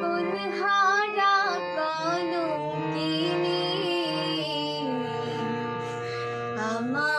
কুল হারা কালো কিনি আমার